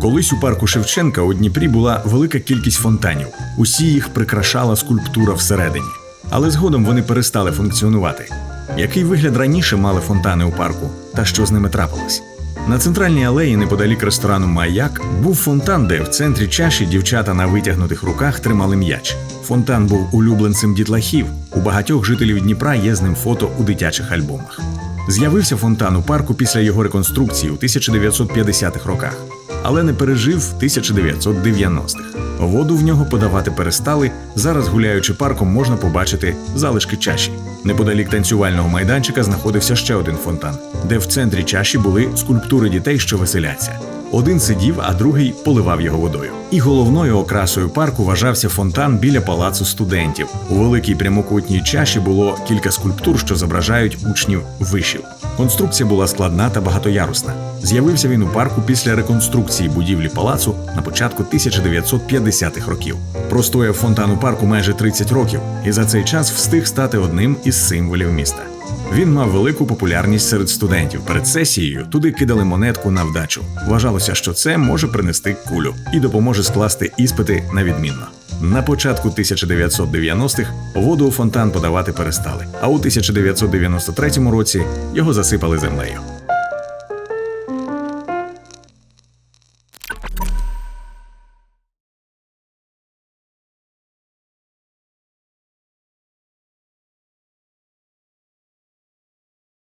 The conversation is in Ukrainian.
Колись у парку Шевченка у Дніпрі була велика кількість фонтанів. Усі їх прикрашала скульптура всередині. Але згодом вони перестали функціонувати. Який вигляд раніше мали фонтани у парку, та що з ними трапилось? На центральній алеї, неподалік ресторану Маяк, був фонтан, де в центрі чаші дівчата на витягнутих руках тримали м'яч. Фонтан був улюбленцем дітлахів. У багатьох жителів Дніпра є з ним фото у дитячих альбомах. З'явився фонтан у парку після його реконструкції у 1950-х роках, але не пережив 1990-х. Воду в нього подавати перестали. Зараз, гуляючи парком, можна побачити залишки чаші. Неподалік танцювального майданчика знаходився ще один фонтан, де в центрі чаші були скульптури дітей, що веселяться. Один сидів, а другий поливав його водою. І головною окрасою парку вважався фонтан біля палацу студентів. У великій прямокутній чаші було кілька скульптур, що зображають учнів вишів. Конструкція була складна та багатоярусна. З'явився він у парку після реконструкції будівлі палацу на початку 1950-х років. Простояв фонтан у парку майже 30 років, і за цей час встиг стати одним із символів міста. Він мав велику популярність серед студентів. Перед сесією туди кидали монетку на вдачу. Вважалося, що це може принести кулю і допоможе скласти іспити на відмінно. На початку 1990-х воду у фонтан подавати перестали, а у 1993 році його засипали землею.